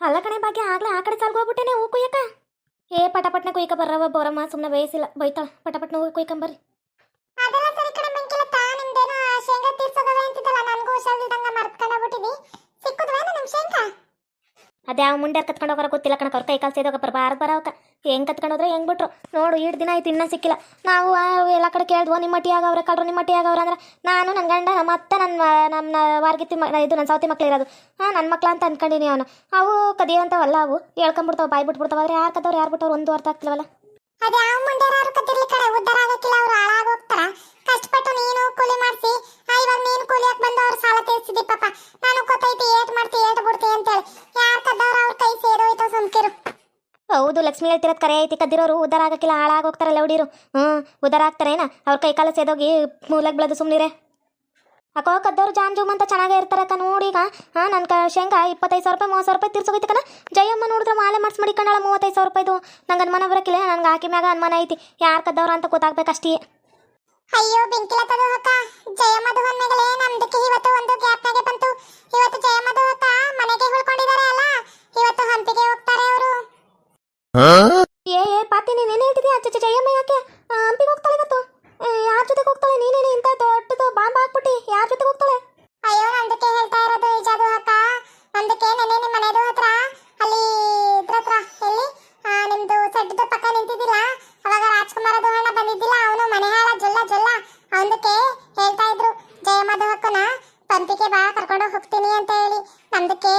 ಅಲ್ಲ ಕಣೆ, ಭಾಗ್ಯ, ಆಗ್ಲೇ ಆ ಕಡೆ ಸಾಲ್ಗೆ ಹೋಗ್ಬಿಟ್ಟೇನೆ ಹೂ ಕುಯ್ಯಕ ಏ, ಪಟಪಟ್ನೆ ಕುಯ್ಕ ಬರ್ರವ, ಬೋರಮ್ಮ ಸುಮ್ಮನೆ ವಯಸ್ಸಿಲ್ಲ ಬೈತಾಳ, ಪಟಪಟ್ನ ಹೂ ಕುಯ್ಕೊಂಬರ್ರಿ ಅದ್ಯಾವ ಮುಂಡೆ ಕತ್ಕೊಂಡು ಹೋಗೋರ ಗೊತ್ತಿಲ್ಲ ಕಣಕ್ಕೆ ಅವ್ರ ಕೈ ಕಾಲು ಬರ ಬರಬಾರ್ದು ಬರೋಕ ಹೆಂಗ್ ಕತ್ಕೊಂಡು ಹೋದ್ರೆ ಹೆಂಗ್ ಬಿಟ್ರು? ನೋಡು, ಈಡ್ ದಿನ ಆಯ್ತು, ಇನ್ನೂ ಸಿಕ್ಕಿಲ್ಲ. ನಾವು ಎಲ್ಲ ಕಡೆ ಕೇಳಿದ್ವು, ನಿಮ್ಮ ಮಟ್ಟಿ ಆಗವ್ರೆ, ಕಳ್ರು ನಿಮ್ಮ ಮಟ್ಟಿ ಆಗವ್ರೆ ಅಂದ್ರೆ, ನಾನು ನನ್ನ ಗಂಡ, ನಮ್ಮ ಅತ್ತ ನನ್ನ ನಮ್ಮ ವಾರ್ಗಿತ್ತಿ ಮ, ಇದು ನನ್ನ ಸೌತಿ ಮಕ್ಳು ಇರೋದು. ಹಾಂ ನನ್ನ ಮಕ್ಳು ಅಂತ ಅನ್ಕೊಂಡಿನಿ ಅವನು. ಅವು ಕದಿಯಂತವಲ್ಲ ಅವು. ಹೇಳ್ಕೊಂಬಿಡ್ತಾವ, ಬಾಯ್ ಬಿಟ್ಬಿಡ್ತಾವ. ಆದ್ರೆ ಯಾರು ಕದವ್ರು ಯಾರು ಬಿಟ್ಟವ್ರು? ಒಂದು ಅರ್ಥ ಆಗ್ತಿಲ್ವಲ್ಲ ಮುಂದೆ ಯಾರು ಕದಿಲಿ ಕಡೆ ಉದ್ದಾರ ಆಗಕ್ಕಿಲ್ಲ, ಅವ್ರು ಹಾಳಾಗ್ ಹೋಗ್ತಾರ ಕಷ್ಟಪಟ್ಟು ನೀನು ಕೂಲಿ ಮಾಡ್ಸಿ ಇವಾಗ ನೀನು ಕೂಲಿಯಕ್ ಬಂದು ಅವ್ರ ಸಾಲ ತೀರಿಸಿದಿ ಪಾಪ. ನಾನು ಗೊತ್ತೈತಿ, ಏಟ್ ಮಾಡ್ತಿ, ಏಟ್ ಬಿಡ್ತಿ ಅಂತೇಳಿ. ಯಾರು ಕದ್ದವ್ರ ಅವ್ರ ಕೈ ಸೇರೋಯ್ತು ಸುಮ್ಕಿರು. ಹೌದು, ಲಕ್ಷ್ಮಿ ಹೇಳ್ತಿರೋದು ಕರೆ ಐತಿ. ಕದ್ದಿರೋರು ಉದ್ದಾರ ಆಗಕ್ಕಿಲ್ಲ, ಹಾಳಾಗೋಗ್ತಾರಲ್ಲ ಹುಡೀರು. ಹ್ಞೂ ಉದ್ದಾರ ಆಗ್ತಾರೇನ ಅವ್ರ ಕೈ ಕಾಲ ಸೇದೋಗಿ ಮೂಲಕ್ಕೆ ಬೆಳೆದು ಸುಮ್ಮನಿರೆ ಅಕೋ ಕದ್ದವ್ರು ಜಾನ್ ಜೂಮ್ ಅಂತ ಚೆನ್ನಾಗೇ ಇರ್ತಾರೆ ಅಕ್ಕ, ನೋಡಿ ಈಗ. ಹಾಂ ನನ್ನ ಕ, ಶೇಂಗಾ ಇಪ್ಪತ್ತೈದು ಸಾವಿರ ರೂಪಾಯಿ, ಮೂವತ್ತು ಸಾವಿರ ರೂಪಾಯಿ ತಿರ್ಸೋಗೈತೆ ಕಣ ಜಯಮ್ಮ ನೋಡಿದ್ರೆ ಮಾಲೆ ಮಾಡ್ಸಿ ಮಡಿಕೊಂಡಾಳ ಮೂವತ್ತೈದು ಸಾವಿರ ರೂಪಾಯಿದು. ನಂಗೆ ಅನುಮಾನ ಬರೋಕ್ಕಿಲ್ಲ ನಂಗೆ ಹಾಕಿ ಮ್ಯಾಗ ಅನುಮಾನ ಐತಿ. ಯಾರು ಕದ್ದವ್ರು ಅಂತ ಗೊತ್ತಾಗ್ಬೇಕಷ್ಟೇ. ಅಯ್ಯೋ ಬೆಂಕಿಲತ್ತದು ಅಕ್ಕ. ಜಯಮ್ಮದು ಹೊನ್ಮೆಗಳೇ ನಮ್ದಕ್ಕೆ ಇವತ್ತು ಒಂದು ಗ್ಯಾಪ್ನಾಗೆ ಬಂತು. ಇವತ್ತು ಜಯಮ್ಮದು ಅಕ್ಕ ಮನೆಗೆ ಉಳ್ಕೊಂಡಿದ್ದಾರೆ ಅಲ್ಲ. ಇವತ್ತು ಹಂಪಿಗೆ ಹೋಗ್ತಾರೆ ಅವರು. ಏ ಏ ಪಾತಿ ನೀನೇನು ಹೇಳ್ತಿದ್ಯಾ? ಅಚ್ಚ ಜಯಮ್ಮ ಯಾಕೆ? ಹಂಪಿಗೆ ಹೋಗ್ತಾಳೆ ಇವತ್ತು. ಯಾರ ಜೊತೆಗೆ ಹೋಗ್ತಾಳೆ? ನೀನೇನು ಇಂಥ ದೊಡ್ಡದು ಬಾಂಬ್ ಹಾಕ್ಬಿಟ್ಟು? ಯಾರ ಜೊತೆಗೆ ಹೋಗ್ತಾಳೆ? ಅಯ್ಯೋ ನಂದಕ್ಕೆ ಹೇಳ್ತಾ ಇರೋದು ಇಜಾದು ಅಕ್ಕ. ನಂದಕ್ಕೆ ನೆನೆ ನಿಮ್ಮ ಮನೆದು ಹತ್ರ ಅಲ್ಲಿ ಇದ್ರ ಹತ್ರ ಎಲ್ಲಿ ಆ, ನಿಮ್ದು ಸಡ್ಡದ ಪಕ್ಕ ನಿಂತಿದ್ದಿಲ್ಲ ಅವಾಗ ರಾಜ್ಕುಮಾರದು ಹಣ ಬಂದಿದ್ದಿಲ್ಲ ಅವನು ಮನೆ ಹಾಳ ಜೊಲ್ಲ ಜೊಲ್ಲ ಅವನದಕ್ಕೆ ಹೇಳ್ತಾ ಇದ್ರು ಜಯಮ್ಮದು ಹಕ್ಕನ ಪಂಪಿಗೆ ಬಾ ಕರ್ಕೊಂಡು ಹೋಗ್ತೀನಿ ಅಂತ ಹೇಳಿ ನಮ್ದಕ್ಕೆ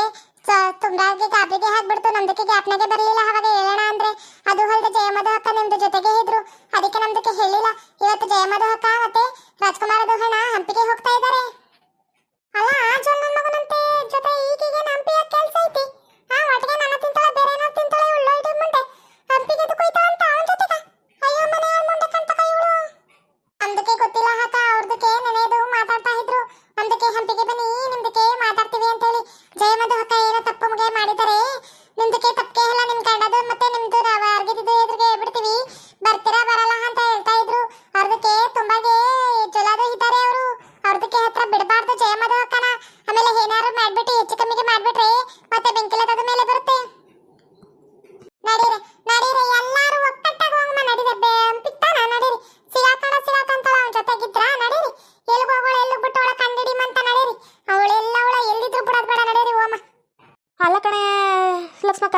ತುಂಗಾಗೆ ಗಾಬರಿಗೆ ಹಾಕ್ಬಿಡ್ತು ನಮ್ದಕ್ಕೆ ಗ್ಯಾಪ್ನಾಗೆ ಬರಲಿಲ್ಲ ಅವಾಗ ಹೇಳೋಣ ಅಂದ್ರೆ ಅದು ಅಲ್ಲದೆ ಜಯಮದ ಹಕ್ಕ ನಿಮ್ದು ಜೊತೆಗೆ ಇದ್ರು. ಅದಕ್ಕೆ ನಮ್ದಕ್ಕೆ ಹೇಳಿಲ್ಲ ಇವತ್ತು ಜಯಮದ ಹಕ್ಕ ಮತ್ತೆ ರಾಜ್ಕುಮಾರ ಹಣ ಹಂಪಿಗೆ ಹೋಗ್ತಾ ಇದ್ದಾರೆ. ಅಲ್ಲ, ಆ ಜೊನ್ನನ್ ಮಗನಂತೆ. ಜೊತೆ ಈಗೀಗ ಹಂಪಿಯ ಕೆಲ್ಸ ಐತಿ? ಆ ಒಟ್ಟಿಗೆ ನನ್ನ ತಿಂತಾಳೆ ಬೇರೆ ಏನೋ ತಿಂತಾಳೆ ಉಳ್ಳೋ ಇದ್ರ ಮುಂದೆ ಹಂಪಿಗೆ ಅದು ಕೊಯ್ತಾಳಂತ ಅವನ ಜೊತೆಗ ಅಯ್ಯೋ ಮನೆ ಮುಂದೆ ಕಂತಕ ಇವಳು ನಮ್ದಕ್ಕೆ ಗೊತ್ತಿಲ್ಲ ಹಾಕ ಅವ್ರದಕ್ಕೆ ನೆನೆದು ಮಾತಾಡ್ತಾ ಇದ್ರು ನಮ್ದಕ್ಕೆ ಹಂಪಿಗೆ ಬನ್ನಿ ನಿಮ್ದಕ್ಕೆ ಮಾತಾಡ್ತೀವಿ ಅಂತ ಹೇಳಿ ಜಯಮದು ಹಕ್ಕ ಏನೋ ತಪ್ಪು ಮುಗೆ ಮಾಡಿದ್ದಾರೆ ನಿಮ್ದಕ್ಕೆ ತಪ್ಪಿಗೆ ಎಲ್ಲ ನಿಮ್ ಗಂಡದು ಮತ್ತೆ ನಿಮ್ದು ನಾವು ಅರ್ಗಿದ್ದು ಎದುರಿಗೆ ಬಿಡ್ತೀವಿ ಬರ್ತೀರಾ ಬರಲ್ಲ ಅಂತ ಹೇಳ್ತಾ ಇದ್ರು ಅವ್ರದಕ್ಕೆ ತುಂಬಾಗೆ ಜೊಲಾದು ಇದ್ದಾರೆ ಅವರು ಅವ್ರದಕ್ಕೆ ಹತ್ರ ಜಯಮದ ಅಕ್ಕನ. ಆಮೇಲೆ ಏನಾರು ಮಾಡ್ಬಿಟ್ಟು ಹೆಚ್ಚು ಕಮ್ಮಿಗೆ ಮಾಡ್ಬಿಟ್ರೆ ಮತ್ತೆ ಬೆಂಕಿಲದ ಮೇಲೆ ಬರುತ್ತೆ. ನಡೀರಿ ನಡೀರಿ, ಎಲ್ಲಾರು ಒಕ್ಕಟ್ಟಾಗಿ ಹೋಗಮ್ಮ ನಡೀರಿ, ಬೆಂಪಿತ್ತಾನ, ನಡೀರಿ. ಸಿಗಾಕಣ ಅಂತ ಅವನ ಜೊತೆಗಿದ್ರ, ನಡೀರಿ. ಎಲ್ಲಿಗೆ ಹೋಗೋಳ ಎಲ್ಲಿ ಬಿಟ್ಟು ಅವಳ ಕಂಡಿಡಿಮಂತ ನಡೀರಿ. ಅವಳೆಲ್ಲ ಅವಳ, ಎಲ್ಲಿದ್ರು ಬಿಡೋದ್ ಬೇಡ, ನಡೀರಿ, ಓಮ. ಅಲ್ಲ ಕಣೆ ಲಕ್ಷ್ಮಕ್ಕ,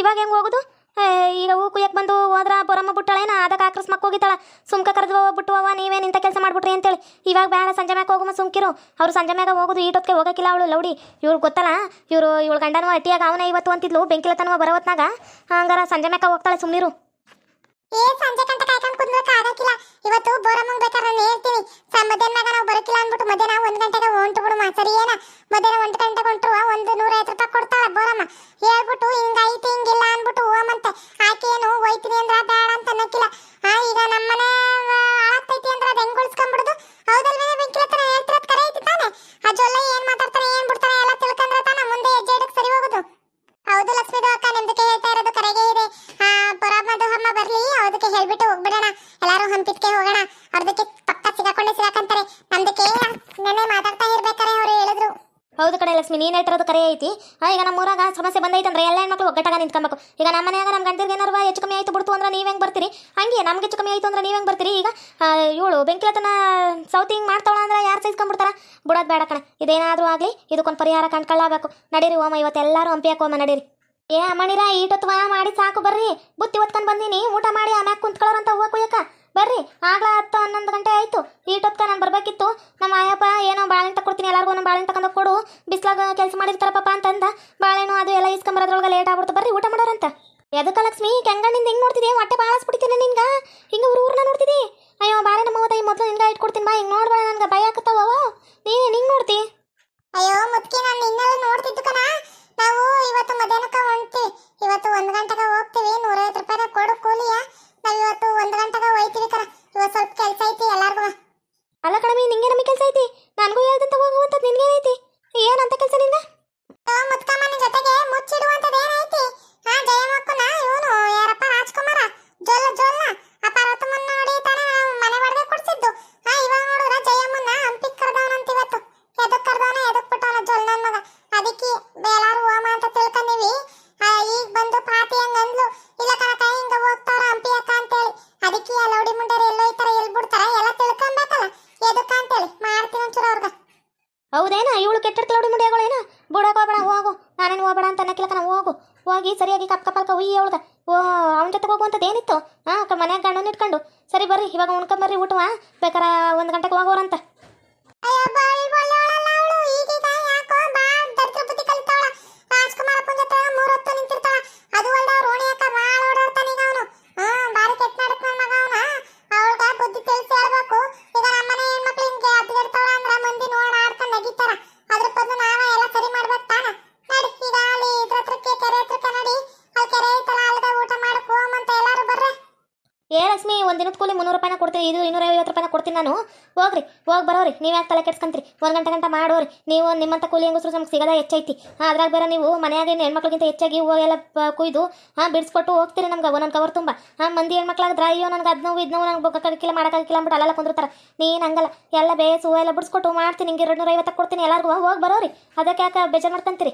ಇವಾಗ ಹೆಂಗ್ ಹೋಗೋದು? ಈಗ ಹೂ ಕುಯ್ಯಕ್ಕೆ ಬಂದು ಹೋದ್ರ ಬೊರಮ್ಮ ಬಿಟ್ಟಾಳೇನ ಅದಕ್ಕೆ ಆಕ್ರಸ್ಮಕ್ಕೆ ಹೋಗಿದ್ದಾಳ ಸುಮ್ಕ ಕರೆದು ಬಿಟ್ಟು ನೀವೇ ಇಂಥ ಕೆಲಸ ಮಾಡ್ಬಿಟ್ರಿ ಅಂತೇಳಿ. ಇವಾಗ ಬೇಡ, ಸಂಜೆ ಮ್ಯಾಗ ಹೋಗುಮ ಸುಮ್ಕಿರು. ಅವ್ರು ಸಂಜೆ ಮ್ಯಾಗ ಹೋಗುದು ಈಟೊತ್ತಿಗೆ ಹೋಗಕ್ಕಿಲ್ಲ ಅವಳು ಲೌಡಿ. ಇವ್ಳು ಗೊತ್ತಲ್ಲ, ಇವರು, ಇವಳು ಗಂಡನೂ ಅಟ್ಟಿಯಾಗ ಅವನ ಇವತ್ತು ಅಂತಿದ್ಲು, ಬೆಂಕಿಲತನವ ಬರೋವತ್ನಾಗ. ಹಂಗಾರ ಸಂಜೆ ಮ್ಯಾಕ ಹೋಗ್ತಾಳೆ ಸುಮ್ಮನಿರು ಏ, ಸಂಜೆ ಕಾಯ್ಕೊಂಡು ಆಗಕ್ಕಿಲ್ಲ ಇವತ್ತು ಬೋರಮ್ಮಂಗ್ ಬೇಕಾದ್ರೆ ನಾನು ಹೇಳ್ತೀನಿ. ಸ- ಮಧ್ಯಾಹ್ನದಾಗ ನಾವು ಬರಕಿಲ್ಲ ಅಂದ್ಬಿಟ್ಟು ಮಧ್ಯಾಹ್ನ ಒಂದು ಗಂಟೆಗೆ ಹೊಂಟು ಬಿಡು ಮಾ, ಸರಿ ಏನ? ಮಧ್ಯಾಹ್ನ ಒಂದು ಗಂಟೆಗೆ ಹೊಂಟು ಒಂದು ನೂರ ಐವತ್ತು ರೂಪಾಯಿ ಕೊಡ್ತಾಳೆ ಬೋರಮ್ಮ. ಹೇಳ್ಬಿಟ್ಟು ಹಿಂಗೈತಿ ಹಿಂಗಿಲ್ಲ ಅಂದ್ಬಿಟ್ಟು ಹೋಮಂತೆ ಆಕೆ ಏನು ಹೋಯ್ತೀನಿ ಅಂದ್ರೆ ಬೇಡ ಅಂತ ಅನ್ನಕ್ಕಿಲ್ಲ. ಈಗ ನಮ್ಮನೆ ನಮ್ದಕ್ಕೆ ನೆನೆ ಮಾತಾಡ್ತಾ ಇರ್ಬೇಕಾರೆ ಅವ್ರು ಹೇಳಿದ್ರು. ಹೌದು ಕಡೆ ಲಕ್ಷ್ಮಿ, ನೀನು ಹೇಳ್ತಿರೋದು ಕರೆ ಐತಿ. ಈಗ ನಮ್ಮ ಊರಾಗ ಸಮಸ್ಯೆ ಬಂದೈತೆ ಅಂದ್ರೆ ಎಲ್ಲ ಹೆಣ್ಮಕ್ಳು ಒಗ್ಗಟ್ಟಾಗ ನಿಂತ್ಕೊಬೇಕು. ಈಗ ನಮ್ಮ ಮನೆಯಾಗ ನಮ್ಮ ಗಂಡಿಗೆ ಏನಾರು ಹೆಚ್ಚು ಕಮ್ಮಿ ಆಯ್ತು ಬಿಡ್ತು ಅಂದ್ರೆ ನೀವು ಹೆಂಗೆ ಬರ್ತೀರಿ? ಹಂಗೆ ನಮ್ಗೆ ಹೆಚ್ಚು ಕಮ್ಮಿ ಆಯ್ತು ಅಂದ್ರೆ ನೀವು ಹೆಂಗ್ ಬರ್ತೀರಿ? ಈಗ ಇವಳು ಬೆಂಕಿಲತನ ಸೌತಿ ಹಿಂಗೆ ಮಾಡ್ತಾವಳ ಅಂದ್ರೆ ಯಾರು ಸೈಸ್ಕೊಂಡ್ಬಿಡ್ತಾರ ಬಿಡೋದ್ ಬೇಡ ಕಣ. ಇದೇನಾದರೂ ಆಗಲಿ, ಇದಕ್ಕೊಂದು ಪರಿಹಾರ ಕಂಡ್ಕೊಳ್ಳಬೇಕು. ನಡೀರಿ ಓಮ, ಇವತ್ತು ಎಲ್ಲರೂ ಹಂಪಿಯಕ್ಕೆ ಹೋಮ ನಡೀರಿ. ಏ ಅಮ್ಮಣಿರ ಈಟತ್ವ ಮಾಡಿ ಸಾಕು ಬರ್ರಿ. ಬುತ್ತಿ ಒತ್ಕೊಂಡು ಬಂದೀನಿ ಊಟ ಮಾಡಿ ಆಮ್ಯಾಗ ಕುಂತ್ಕೊಳ್ಳೋರಂತ ಹೂವು ಕುಯ್ಯಕ ಬರ್ರಿ, ಆಗ್ಲಾ ಹತ್ತು ಹನ್ನೊಂದು ಗಂಟೆ ಆಯ್ತು. ಈಟೊತ್ಕ ನಾನು ಬರ್ಬೇಕಿತ್ತು. ನಮ್ಮ ಆಯಪ್ಪ ಏನೋ ಬಾಳೆಹಣ್ಣು ತಕೊಡ್ತೀನಿ ಎಲ್ಲರಿಗೂ ಒಂದು ಬಾಳೆಹಣ್ಣು ಕೊಡು. ಬಿಸ್ಲಾಗ ಕೆಲಸ ಮಾಡಿರ್ತಾರ ಪಾಪ ಅಂತಂದ. ಬಾಳೆಹಣ್ಣು ಅದು ಎಲ್ಲ ಇಸ್ಕೊಂಬರೋದ್ರೊಳಗೆ ಲೇಟ್ ಆಗ್ಬಿಡ್ತು. ಬರ್ರಿ, ಊಟ ಮಾಡೋರಂತ. ಎದಕ್ಕ ಲಕ್ಷ್ಮಿ, ಕೆಂಗಣ್ಣಿಂದ ಹಿಂಗೆ ನೋಡ್ತಿದ್ದೀನಿ ಹೊಟ್ಟೆ ಬಾಳಸ್ಬಿಡ್ತೀನಿ ನಿನ್ಗ ಹಿಂಗೆ ಊರು ಊರ್ನ ನೋಡ್ತಿದ್ದಿ ಅಯ್ಯೋ ಬಾಳೆ ನಮ್ಮ ಮೂವತ್ತೈ ಮೊದಲು ನಿನ್ಗೆ ಇಟ್ಕೊಡ್ತೀನಿ ಬಾ ಹಿಂಗೆ ನೋಡ್ಬೇಡ ನನ್ಗೆ ಭಯ ಆಕತ್ತವ ನೀನು ಹಿಂಗೆ ನೋಡ್ತಿ ಅಯ್ಯೋ ಮುದ್ಕಿ ನಾನು ಇನ್ನೆಲ್ಲ ನೋಡ್ತಿದ್ದು ಕಣ ನಾವು ಇವತ್ತು ಮಧ್ಯಾಹ್ನಕ್ಕೆ ಹೊಂಟ್ವಿ ಇವತ್ತು ಒಂದ್ ಗಂಟೆಗೆ ಹೋಗ್ತೀವಿ ನೂರೈವತ್ತು ರೂಪಾಯಿ ಕೊಡು ಕೂಲಿಯ ನಾವ್ ಇವತ್ತು ಒಂದ್ ಗಂಟೆಗೆ ಹೋಯ್ತೀವಿ ಕಣ ಇವತ್ತು ಸ್ವಲ್ಪ ಕೆಲಸ ಎಲ್ಲಾರ್ಗು ಅಲ್ಲ ಕಣಮಿ ನಿಂಗೆ ನಮಗೆ ಕೆಲಸ ಐತಿ ನನಗೂ ಹೇಳ್ದಂತ ಹೋಗುವಂಥದ್ದು ನಿನ್ಗೇನೈತಿ ಏನಂತ ಕೆಲಸ ನಿಂದ ಮುತ್ಕಮ್ಮನ ಜೊತೆಗೆ ಮುಚ್ಚಿಡುವಂತದ್ದು ಏನೈತಿ ಹಾ ಜಯಮಕ್ಕನ ಇವನು ಯಾರಪ್ಪ ರಾಜ್ಕುಮಾರ ಜೊಲ್ಲ ಜೊಲ್ಲ ಆ ಪಾರ್ವತಮ್ಮನ್ನ ನೋಡಿ ತಾನೇ ನಾವು ಮನೆ ಬಾಡಿಗೆ ಕೊಡ್ಸಿದ್ದು ಹಾ ಇವಾಗ ನೋಡಿದ್ರ ಜಯಮ್ಮನ್ನ ಹಂಪಿಗೆ ಕರೆದವನಂತ ಇವತ್ತು ಹೌದೇನ ಇವಳು ಕೆಟ್ಟಿರ್ತಾಳು ಮುಡಿಯಾಗಳೇನ ಬುಡಕ್ಕೆ ಹೋಗ್ಬೇಡ, ಹೋಗು. ನಾನೇನು ಹೋಗಬೇಡ ಅಂತ ಅನ್ನಕ್ಕಿಲ್ಲ ಹೋಗು. ಹೋಗಿ ಸರಿಯಾಗಿ ಕಪ್ ಕಪ್ಪಲ್ಕ ಉಯ್ಯಿ ಅವಳ್ಗ ಓ, ಅವನ ಜೊತೆ ಹೋಗುವಂಥದ್ದು ಏನಿತ್ತು? ಹಾಂ ಮನ್ಯಾಗ ಗಂಡನ ಇಟ್ಕೊಂಡು. ಸರಿ ಬರ್ರಿ, ಇವಾಗ ಉಣ್ಕೊಂಬರ್ರಿ ಊಟವಾ. ಬೇಕಾರ ಒಂದು ಗಂಟೆಗೆ ಹೋಗೋರಂತ. ಕೂಲಿ ಮುನ್ನೂರು ರೂಪಾಯಿನ ಕೊಡ್ತೀನಿ, ಇದು ಇನ್ನೂರೈವತ್ತು ರೂಪಾಯಿನ ಕೊಡ್ತೀನಿ ನಾನು. ಹೋಗ್ರಿ, ಹೋಗಿ ಬರೋರಿ, ನೀವು ಯಾಕೆ ತಲೆ ಕೆಡ್ಸ್ಕೊಂತೀರಿ? ಒಂದು ಗಂಟೆ ಗಂಟೆ ಮಾಡೋರಿ, ನೀವು ನಿಮ್ಮಂಥ ಕೂಲಿ ಹೆಂಗಸ್ರು ನಮ್ಗೆ ಸಿಗೋದ ಹೆಚ್ಚೈತಿ. ಅದ್ರಾಗ ಬೇರೆ ನೀವು ಮನೆಯಾಗ ಇನ್ನು ಹೆಣ್ಮಕ್ಳಿಗಿಂತ ಹೆಚ್ಚಾಗಿ ಹೂವು ಎಲ್ಲ ಪ- ಕುಯ್ದು, ಹಾಂ, ಬಿಡಿಸ್ಕೊಟ್ಟು ಹೋಗ್ತೀರಿ ನಮ್ಗೆ ಒಂದೊಂದು ಕವರ್ ತುಂಬ. ಹಾಂ, ಮಂದಿ ಹೆಣ್ಮಕ್ಳಾದ್ರೆ ಅಯ್ಯೋ, ನನಗೆ ಅದು ನೋವು ಇದು ನೋವು ನಂಗೆ ಬೊಕ್ಕಾಗಿಲ್ಲ ಮಾಡೋಕ್ಕಾಗಿಲ್ಲ ಅಂದ್ಬಿಟ್ಟು ಅಲ್ಲೆಲ್ಲ ಕುಂದಿರ್ತಾರೆ. ನೀನು ಹಂಗಲ್ಲ, ಎಲ್ಲ ಬೇಸ್ ಎಲ್ಲ ಬಿಡಿಸ್ಕೊಟ್ಟು ಮಾಡ್ತೀನಿ, ನಿಂಗೆ ಎರಡು ನೂರ ಐವತ್ತಕ್ಕೆ ಕೊಡ್ತೀನಿ, ಎಲ್ಲರಿಗೂ ಹೋಗಿ ಬರೋರಿ. ಅದಕ್ಕೆ ಯಾಕೆ ಬೇಜಾರು ಮಾಡ್ಕೊಂತೀರಿ?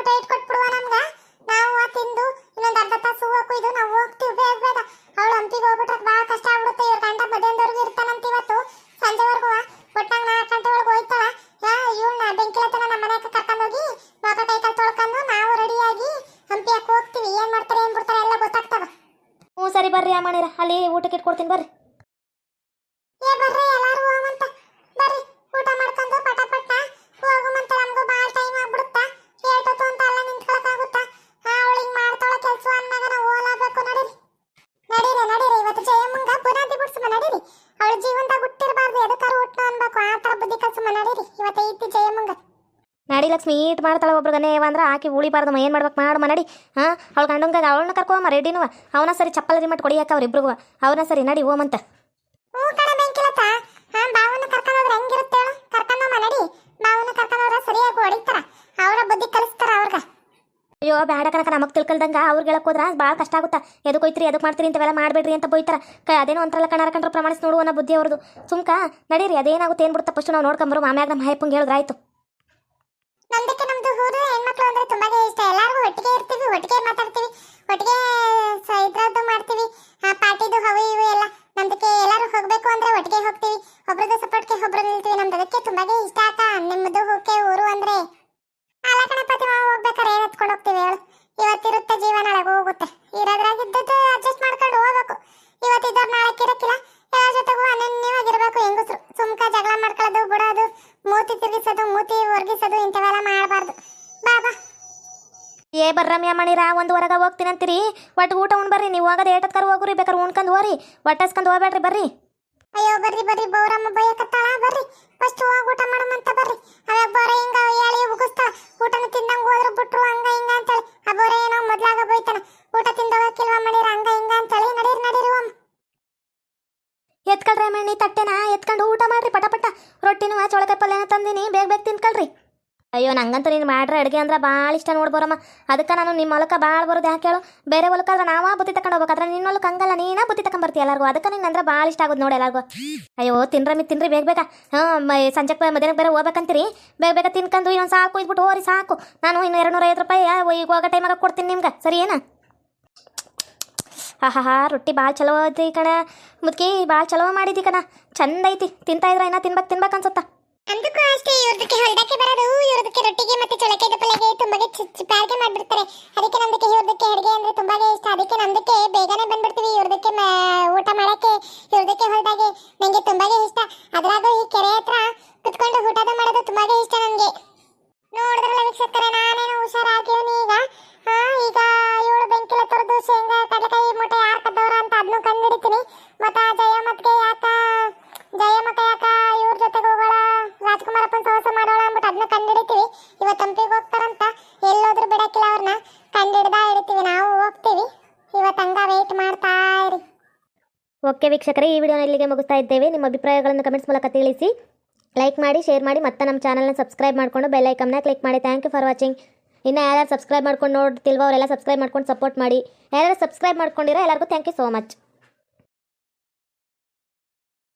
ಊಟ ಇಟ್ಕೊಟ್ಬಿಡುವ ನಮ್ಗೆ. ನಾವು ತಿಂದು ಇನ್ನೊಂದ್ ಅರ್ಧ ತಾಸು ಕುಯ್ದು ನಾವು ಹೋಗ್ತೀವಿ ಬೇಗ ಬೇಗ. ಅವಳು ಹಂಪಿಗೆ ಹೋಗ್ಬಿಟ್ರೆ ಭಾಳ ಕಷ್ಟ ಆಗ್ಬಿಡುತ್ತೆ. ಇವ್ರ ಗಂಡ ಮಧ್ಯಾಹ್ನದವರೆಗೂ ಇರ್ತಾನಂತ ಇವತ್ತು. ಸಂಜೆವರೆಗೂ ಒಟ್ಟಾಗ ನಾಲ್ಕು ಗಂಟೆ ಒಳಗೆ ಹೋಯ್ತಾಳ ಯಾ, ಇವಳನ್ನ ಬೆಂಕಿಲತನ ನಮ್ಮ ಮನೆ ಕರ್ಕೊಂಡು ಹೋಗಿ ಮಗ ಕೈ ತೊಳ್ಕೊಂಡು ನಾವು ರೆಡಿಯಾಗಿ ಹಂಪಿಯಕ್ಕೆ ಹೋಗ್ತೀವಿ. ಏನ್ ಮಾಡ್ತಾರೆ, ಏನ್ ಬಿಡ್ತಾರೆ ಎಲ್ಲ ಗೊತ್ತಾಗ್ತದ. ಹ್ಞೂ, ಸರಿ ಬರ್ರಿ ಅಮ್ಮಣಿರ ಅಲ್ಲಿ ಊಟಕ್ಕೆ ಇಟ್ಕೊಡ್ತೀನಿ ಬರ್ರಿ ಏ ಬರ್ರಿ ಎಲ್ಲಾರು ಹೋಗಂತ ಬರ್ರಿ ಊಟ ಮಾಡ್ಕೊಂಡು ಪಟ ಪಟ ಹೋಗುಮಂತ ನಮಗೂ ಭಾಳ ಟೈಮ್ ಆಗ್ಬಿಡುತ್ತಾ ಏಟೊತ್ತು ಅಂತ ಅಲ್ಲ ನಿಂತ್ಕೊಳಕ್ಕಾಗುತ್ತಾ ಅವಳಿಗೆ ಮಾಡ್ತಾಳ ಕೆಲಸ ಅಂದಾಗ ನಾವು ಹೋಗಲೇಬೇಕು ನಡೀರಿ ನಡೀರಿ ನಡೀರಿ ಇವತ್ತು ಜಯಮ್ಮಂಗ ಬುನಾದಿ ಬಿಡ್ಸುಮ ನಡೀರಿ ಅವಳ ಜೀವನದಾಗ ಹುಟ್ಟಿರಬಾರ್ದು ಎದಕ್ಕಾರು ಹುಟ್ಟು ಅನ್ಬೇಕು ಆ ಥರ ಬುದ್ಧಿ ಕಲ್ಸುಮ ನಡೀರಿ ಇವತ್ತು ಐತಿ ಜಯಮ್ಮಂಗ ನಡಿ ಲಕ್ಷ್ಮಿ ಈಟ್ ಮಾಡ್ತಾಳೆ ಒಬ್ರಿಗನೇ ಅಂದ್ರೆ ಆಕಿ ಉಳಿಬಾರ್ದು ಏನು ಮಾಡ್ಬೇಕು ಮಾಡು ಮನಡಿ. ಹಾಂ ಅವಳು ಗಂಡಂಗ ಅವಳನ್ನ ಕರ್ಕೊಮ್ಮ ರೆಡಿನುವ ಅವನ ಸರಿ ಚಪ್ಪಲ್ ರಿಮಟ್ ಕೊಡಿಯಾಕ ಅವ್ರಿಬ್ರಿಗೂ ಅವನ ಸರಿ ನಡಿ ಓಮಂತ ಕಣ ಅಯ್ಯೋ ಬೇಡ ಕನಕ ನಮಗೆ ತಿಳ್ಕಲ್ದಂಗ ಅವ್ರಿಗೆ ಹೇಳಕ್ ಹೋದ್ರ ಭಾಳ ಕಷ್ಟ ಆಗುತ್ತಾ. ಎದಕ್ಕೆ ಹೋಯ್ತ್ರಿ ಎದಕ್ಕೆ ಮಾಡ್ತೀರಿ ಇಂಥವೆಲ್ಲ ಮಾಡಬೇಡ್ರಿ ಅಂತ ಬೈತಾರ. ಕ ಅದೇನೋ ಒಂಥರಲ್ಲ ಕಣ್ಣಾರ ಕಂಡ್ರೆ ಪ್ರಮಾಣಿಸಿ ನೋಡುವ ಬುದ್ಧಿ ಅವ್ರದ್ದು ಸುಮ್ಕ ನಡೀರಿ ಅದೇನಾಗುತ್ತೆ ಏನು ಬಿಡುತ್ತಾ? ಫಸ್ಟ್ ನಾವು ನೋಡ್ಕೊಂಬರು ಮಾಮ್ಯಾಗ ನಮ್ಮ ಹಾಯಪ್ಪಂಗೆ ಹೇಳಿದ್ರಾಯ್ತು ನಮ್ದಕ್ಕೆ ನಮ್ದು ಊರು ಹೆಣ್ಮಕ್ಳು ಅಂದ್ರೆ ತುಂಬಾನೇ ಇಷ್ಟ. ಎಲ್ಲಾರ್ಗು ಒಟ್ಟಿಗೆ ಇರ್ತೀವಿ, ಒಟ್ಟಿಗೆ ಮಾತಾಡ್ತೀವಿ, ಒಟ್ಟಿಗೆ ಇದ್ರದ್ದು ಮಾಡ್ತೀವಿ. ಪಾರ್ಟಿದು ಹವು ಇವು ಎಲ್ಲ. ನಮ್ದಕ್ಕೆ ಎಲ್ಲಾರು ಹೋಗ್ಬೇಕು ಅಂದ್ರೆ ಒಟ್ಟಿಗೆ ಹೋಗ್ತೀವಿ. ಒಬ್ರದ್ದು ಸಪೋರ್ಟ್ಗೆ ಒಬ್ರು ನಿಲ್ತೀವಿ. ನಮ್ದು ಅದಕ್ಕೆ ತುಂಬಾನೇ ಇಷ್ಟ ಆತ. ನಿಮ್ಮದು ಹೋಕೆ ಊರು ಅಂದ್ರೆ ಅಲ್ಲ ಗಣಪತಿ ನಾವು ಹೋಗ್ಬೇಕಾರೆ ಏನ್ ಎತ್ಕೊಂಡು ಹೋಗ್ತೀವಿ ಹೇಳು ಇವತ್ತಿರುತ್ತೆ ಜೀವನ ನಾಳೆ ಹೋಗುತ್ತೆ ಇರೋದ್ರಾಗ ಇದ್ದದ್ದು ಅಡ್ಜಸ್ಟ್ ಮಾಡ್ಕೊಂಡು ಹೋಗ್ಬೇಕು ಇವತ್ತಿದ್ದವ್ರು ನಾಳೆ ಕಿರಕ್ಕಿಲ್ಲ ಎಲ್ಲರ ಜೊತೆಗೂ ಅನನ್ಯವಾಗಿರ್ಬೇಕು ಹೆಂಗಸ್ರು ಸುಮ್ಕ ಜಗಳ ಮಾಡ್ಕೊಳ್ಳೋದು ಬಿಡೋದು ಮೂತಿ ತಿರುಗಿಸೋದು ಮೂತಿ ಒರ್ಗಿಸೋದು ಇಂಥವೆಲ್ಲ ಮಾಡಬಾರ್ದು ಬಾ ಬಾ ಏ ಬರ್ರಮ್ಯ ಮಣಿರ ಒಂದು ಹೋಗ್ತೀನಿ ಅಂತೀರಿ ಒಟ್ಟು ಊಟ ಉಣ್ ಬರ್ರಿ ನೀವು ಹೋಗೋದು ಏಟತ್ಕರ ಹೋಗ್ರಿ ಬೇಕಾದ್ರೆ ಉಣ್ಕೊಂಡು ಹೋರಿ ಒಟ್ಟಸ್ಕೊಂಡು ಹೋಗ್ಬೇಡ್ರಿ ಬರ್ರಿ. ಅಯ್ಯೋ ಬರ್ರಿ ಬರ್ರಿ ಬೌರಮ್ಮ ಬೈಯಕತ್ತಾಳ ಬರ್ರಿ. ಫಸ್ಟ್ ಹೋಗಿ ಊಟ ಮಾಡಮಂತ ಬರ್ರಿ. ಅವಾಗ ಬೋರ ಹಿಂಗ ಹೇಳಿ ಉಗಿಸ್ತಾಳ ಊಟನ ತಿಂದಂಗ ಹೋದ್ರು ಬಿಟ್ರು ಹಂಗ ಹಿಂಗ ಅಂತೇಳಿ. ಆ ಬೋರ ಏನೋ ಮೊದ್ಲಾಗ ಬೈತಾನ. ಊಟ ತಿಂದೋಗಕ್ಕಿಲ್ವ ಮಣಿರ ಹಂಗ ಹಿಂಗ ಅಂತೇಳಿ. ನಡೀರಿ ನಡೀರಿ ಒಮ್ಮ ಎತ್ಕೊಳ್ರಿ ಮಣಿ ತಟ್ಟೆನ ಎತ್ಕೊಂಡು ಊಟ ಮಾಡ್ರಿ ಪಟ ಪಟ. ರೊಟ್ಟಿನೂ ಚೊಳಕಾಯಿ ಪಲ್ಯನ ತಂದಿನಿ ಬೇಗ ಬೇಗ ತಿನ್ಕೊಳ್ರಿ. ಅಯ್ಯೋ, ನಂಗಂತೂ ನೀನು ಮಾಡ್ರೆ ಅಡುಗೆ ಅಂದ್ರೆ ಭಾಳ ಇಷ್ಟ ನೋಡ್ಬೋರಮ್ಮ ಅದಕ್ಕೆ ನಾನು ನಿಮ್ಮ ಹೊಲಕ ಭಾಳ ಬರೋದು ಯಾಕೆ ಹೇಳು? ಬೇರೆ ಹೊಲಕ್ಕಾದ್ರೆ ನಾವಾ ಬುತ್ತಿ ತಗೊಂಡು ಹೋಗ್ಬೇಕಾದ್ರೆ ನಿನ್ನ ಹೊಲಕ್ಕೆ ಹಂಗಲ್ಲ, ನೀನ ಬುತ್ತಿ ತಗೊಂಬರ್ತೀಯ ಎಲ್ಲರಿಗೂ? ಅದಕ್ಕೆ ನಿನ್ನ ಅಂದ್ರೆ ಭಾಳ ಇಷ್ಟ ಆಗೋದು ನೋಡಿ ಎಲ್ಲರಿಗೂ. ಅಯ್ಯೋ ತಿನ್ರಮ್ಮಿ ತಿನ್ರಿ ಬೇಗ ಬೇಗ. ಹಾಂ ಸಂಜೆ ಮಧ್ಯಾಹ್ನಕ್ಕೆ ಬೇರೆ ಹೋಗ್ಬೇಕಂತೀರಿ? ಬೇಗ ಬೇಗ ತಿನ್ಕೊಂಡು ಇನ್ನೊಂದು ಸಾಕು ಇದ್ಬಿಟ್ಟು ಹೋರಿ, ಸಾಕು. ನಾನು ಇನ್ನು ಎರಡು ನೂರ ಐವತ್ತು ರೂಪಾಯಿ ಈಗ ಹೋಗೋ ಟೈಮಾಗ ಕೊಡ್ತೀನಿ ನಿಮ್ಗೆ. ಸರಿ ಏನಾ? ಹಾ ಹಾ ರೊಟ್ಟಿ ಭಾಳ ಚಲೋ ಐತಿ ಕಣ. ಮುದ್ಕಿ ಭಾಳ ಚಲೋ ಮಾಡಿದಿ ಕಣ. ಚಂದ ಐತಿ. ತಿಂತಾ ಇದ್ರ ಇನ್ನ ತಿನ್ಬೇಕು ತಿನ್ಬೇಕು ಅನ್ಸುತ್ತಾ. ರೊಟ್ಟಿಗೆ ಮತ್ತೆ ಚೊಳಕೆ ಪಲ್ಯಗೆ ತುಂಬಾಗೆ ಚಿಪ್ಪಾರಿಗೆ ಮಾಡ್ಬಿಡ್ತಾರೆ. ಅದಕ್ಕೆ ನಮ್ದಕ್ಕೆ ಇವ್ರದಕ್ಕೆ ಅಡುಗೆ ಅಂದ್ರೆ ತುಂಬಾಗೆ ಇಷ್ಟ. ಅದಕ್ಕೆ ನಮ್ದಕ್ಕೆ ಬೇಗನೆ ಬಂದ್ಬಿಡ್ತೀವಿ. ಇವ್ರದಕ್ಕೆ ಊಟ ಮಾಡಕ್ಕೆ, ಇವ್ರದಕ್ಕೆ ಹೊಲ್ದಾಗೆ ನಂಗೆ ತುಂಬಾನೇ ಇಷ್ಟ ಅದ್ರಾಗೂ ಈ ಕೆರೆ ಹತ್ರ ಕುತ್ಕೊಂಡು ಊಟದ ಮಾಡೋದು ತುಂಬಾನೇ ಇಷ್ಟ ನನಗೆ ನೋಡಿದ್ರಲ್ಲ ವೀಕ್ಷಕರೇ ನಾನೇನು ಹುಷಾರಾಗಿವ್ನಿ ಈಗ ಹಾ ಈಗ ಇವಳು ಬೆಂಕಿಲ ತೊರೆದು ಶೇಂಗಾ ಕಡಲೆಕಾಯಿ ಮೂಟೆ ಯಾರು ಕದ್ದವ್ರ ಅಂತ ಅದನ್ನು ಕಂಡಿಡಿತೀನಿ ಮತ್ತ ಜಯಮ್ಮತ್ಗೆ ಯಾಕ ಜಯಮ್ಮಕ್ಕ ಯಾಕ ಇವ್ರ ಜೊತೆಗೆ ಹೋಗೋಣ ರಾಜ್ಕುಮಾರಪ್ಪನ ಸಹವಾಸ ಮಾಡೋಣ ಅಂದ್ಬಿಟ್ಟು ಅದನ್ನ ಕಂಡಿಡಿತೀವಿ ಇವತ್ತು ಹಂಪಿಗೆ ಹೋಗ್ತಾರಂತ ಎಲ್ಲೋದ್ರೂ ಬಿಡಕ್ಕಿಲ್ಲ ಅವ್ರನ್ನ ಕಂಡಿಡ್ದಾ ಹಿಡಿತೀವಿ ನಾವು ಹೋಗ್ತೀವಿ ಇವತ್ತು ಹಂಗ ವೇಟ್ ಮಾಡ್ತಾ ಇರಿ ಓಕೆ ವೀಕ್ಷಕರೇ, ಈ ವಿಡಿಯೋನ ಇಲ್ಲಿಗೆ ಮುಗಿಸ್ತಾ ಇದ್ದೇವೆ. ನಿಮ್ಮ ಅಭಿಪ್ರಾಯಗಳನ್ನು ಕಮೆಂಟ್ಸ್ ಮೂಲಕ ತಿಳಿಸಿ. ಲೈಕ್ ಮಾಡಿ ಶೇರ್ ಮಾಡಿ, ಮತ್ತೆ ನಮ್ಮ ಚಾನಲ್ನ ಸಬ್ಸ್ಕ್ರೈಬ್ ಮಾಡಿಕೊಂಡು ಬೆಲ್ ಐಕಮ್ನ ಕ್ಲಿಕ್ ಮಾಡಿ. ಥ್ಯಾಂಕ್ ಯು ಫಾರ್ ವಾಚಿಂಗ್ ಇನ್ನು ಯಾರ್ಯಾರು ಸಬ್ಸ್ಕ್ರೈಬ್ ಮಾಡ್ಕೊಂಡು ನೋಡ್ತಿಲ್ವ, ಅವರೆಲ್ಲ ಸಬ್ಸ್ಕ್ರೈಬ್ ಮಾಡ್ಕೊಂಡು ಸಪೋರ್ಟ್ ಮಾಡಿ. ಯಾರ್ಯಾರು ಸಬ್ಸ್ಕ್ರೈಬ್ ಮಾಡ್ಕೊಂಡಿರೋ ಎಲ್ಲರಿಗೂ ಥ್ಯಾಂಕ್ ಯು ಸೋ ಮಚ್